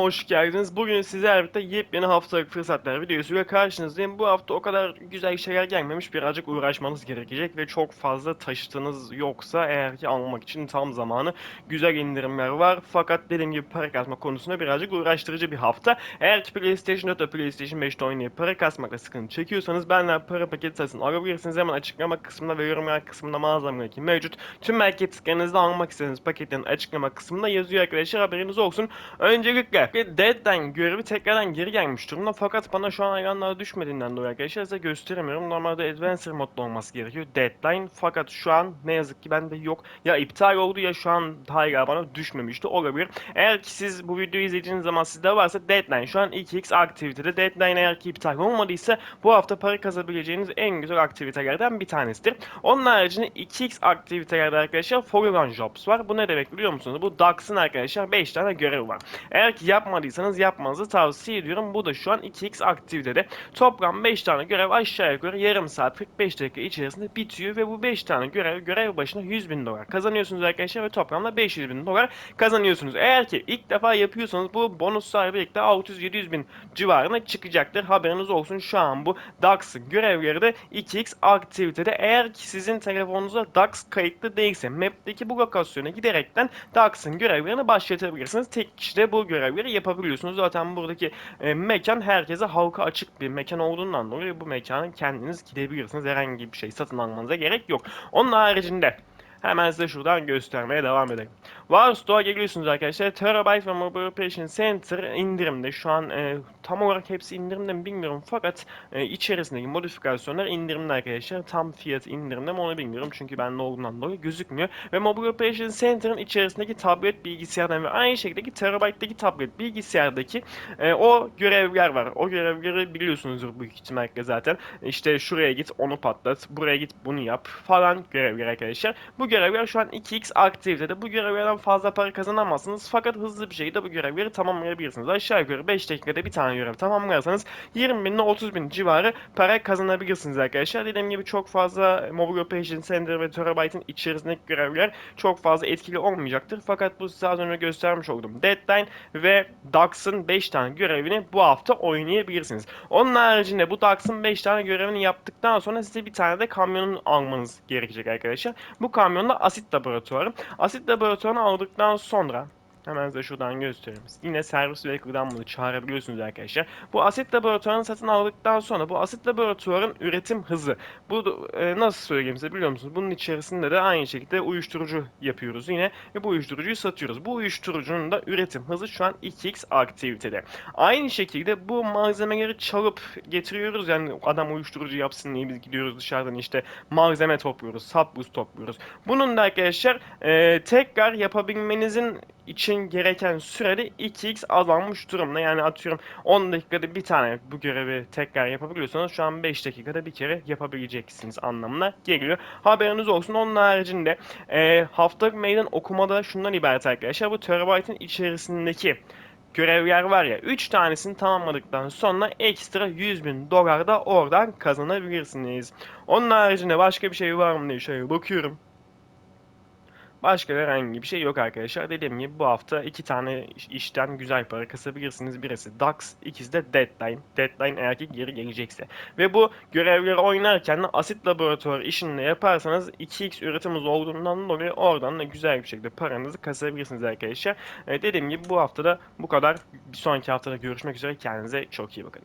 hoş geldiniz. Bugün sizlerle birlikte yepyeni haftalık fırsatlar videosuyla karşınızdayım. Bu hafta o kadar güzel şeyler gelmemiş. Birazcık uğraşmanız gerekecek ve çok fazla taşıtınız yoksa eğer ki almak için tam zamanı güzel indirimler var. Fakat dediğim gibi para kasma konusunda birazcık uğraştırıcı bir hafta. Eğer ki PlayStation 4 ve PlayStation 5'te oynayıp para kasmakla sıkıntı çekiyorsanız benden para paketi satın alabilirsiniz. Hemen açıklama kısmında ve yorumlar kısmında mağazamdaki mevcut. Tüm market tıklarınızda almak istediğiniz paketlerin açıklama kısmında yazıyor arkadaşlar haberiniz olsun. Öncelikle bir Deadline görevi tekrardan geri gelmiş durumda fakat bana şu an ayranlar düşmediğinden dolayı arkadaşlar size gösteremiyorum. Normalde Adventure modda olması gerekiyor Deadline fakat şu an ne yazık ki bende yok. Ya iptal oldu ya şu an hala bana düşmemişti olabilir. Eğer ki siz bu videoyu izlediğiniz zaman sizde varsa Deadline şu an 2x aktivitede. Deadline eğer ki iptal olmadıysa bu hafta para kazanabileceğiniz en güzel aktivitelerden bir tanesidir. Onun haricinde 2x aktivitelerde arkadaşlar Foreign Jobs var. Bu ne demek biliyor musunuz? Bu DAX'ın arkadaşlar 5 tane görevi var. Eğer ki yapmadıysanız yapmanızı tavsiye ediyorum. Bu da şu an 2x aktivitede. Toplam 5 tane görev aşağı yukarı yarım saat 45 dakika içerisinde bitiyor ve bu 5 tane görev görev başına 100 bin dolar kazanıyorsunuz arkadaşlar ve toplamda 500 bin dolar kazanıyorsunuz. Eğer ki ilk defa yapıyorsanız bu bonuslarla birlikte 600-700 bin civarına çıkacaktır. Haberiniz olsun şu an bu DAX'ın görevleri de 2x aktivitede. Eğer ki sizin telefonunuza DAX kayıtlı değilse map'teki bu lokasyona giderekten DAX'ın görevlerini başlatabilirsiniz. Tek kişide bu görevleri yapabiliyorsunuz. Zaten buradaki e, mekan herkese halka açık bir mekan olduğundan dolayı bu mekana kendiniz gidebilirsiniz. Herhangi bir şey satın almanıza gerek yok. Onun haricinde Hemen size şuradan göstermeye devam edelim. War Store'a geliyorsunuz arkadaşlar. Terabyte ve Mobile Operation Center indirimde. Şu an e, tam olarak hepsi indirimde mi bilmiyorum. Fakat e, içerisindeki modifikasyonlar indirimde arkadaşlar. Tam fiyat indirimde mi onu bilmiyorum. Çünkü bende olduğundan dolayı gözükmüyor. Ve Mobile Operation Center'ın içerisindeki tablet bilgisayardan ve aynı şekilde Terabyte'daki tablet bilgisayardaki e, o görevler var. O görevleri biliyorsunuzdur büyük ihtimalle zaten. İşte şuraya git onu patlat. Buraya git bunu yap falan görevler arkadaşlar. Bu görevler şu an 2x aktivitede. Bu görevlerden fazla para kazanamazsınız fakat hızlı bir şekilde bu görevleri tamamlayabilirsiniz. Aşağı yukarı 5 dakikada bir tane görev tamamlarsanız 20 bin ile 30 bin civarı para kazanabilirsiniz arkadaşlar. Dediğim gibi çok fazla Mobile Operation Center ve Terabyte'ın içerisindeki görevler çok fazla etkili olmayacaktır. Fakat bu size az önce göstermiş olduğum Deadline ve DAX'ın 5 tane görevini bu hafta oynayabilirsiniz. Onun haricinde bu DAX'ın 5 tane görevini yaptıktan sonra size bir tane de kamyonun almanız gerekecek arkadaşlar. Bu kamyon da asit laboratuvarı. Asit laboratuvarını aldıktan sonra Hemen size şuradan göstereyim. Yine servis ve bunu çağırabiliyorsunuz arkadaşlar. Bu asit laboratuvarını satın aldıktan sonra bu asit laboratuvarın üretim hızı. Bu e, nasıl söyleyeyim size biliyor musunuz? Bunun içerisinde de aynı şekilde uyuşturucu yapıyoruz yine ve bu uyuşturucuyu satıyoruz. Bu uyuşturucunun da üretim hızı şu an 2x aktivitede. Aynı şekilde bu malzemeleri çalıp getiriyoruz. Yani adam uyuşturucu yapsın diye biz gidiyoruz dışarıdan işte malzeme topluyoruz, sap topluyoruz. Bunun da arkadaşlar e, tekrar yapabilmenizin için gereken sürede 2x azalmış durumda. Yani atıyorum 10 dakikada bir tane bu görevi tekrar yapabiliyorsanız şu an 5 dakikada bir kere yapabileceksiniz anlamına geliyor. Haberiniz olsun. Onun haricinde e, haftalık meydan okumada şundan ibaret arkadaşlar. Bu terabyte'ın içerisindeki görevler var ya 3 tanesini tamamladıktan sonra ekstra 100 bin dolar da oradan kazanabilirsiniz. Onun haricinde başka bir şey var mı diye şöyle bakıyorum. Başka herhangi bir şey yok arkadaşlar. Dediğim gibi bu hafta iki tane işten güzel para kasabilirsiniz. Birisi DAX, ikisi de Deadline. Deadline eğer ki geri gelecekse. Ve bu görevleri oynarken de asit laboratuvarı işini de yaparsanız 2x üretimimiz olduğundan dolayı oradan da güzel bir şekilde paranızı kasabilirsiniz arkadaşlar. Ee, dediğim gibi bu haftada bu kadar. Bir sonraki haftada görüşmek üzere. Kendinize çok iyi bakın.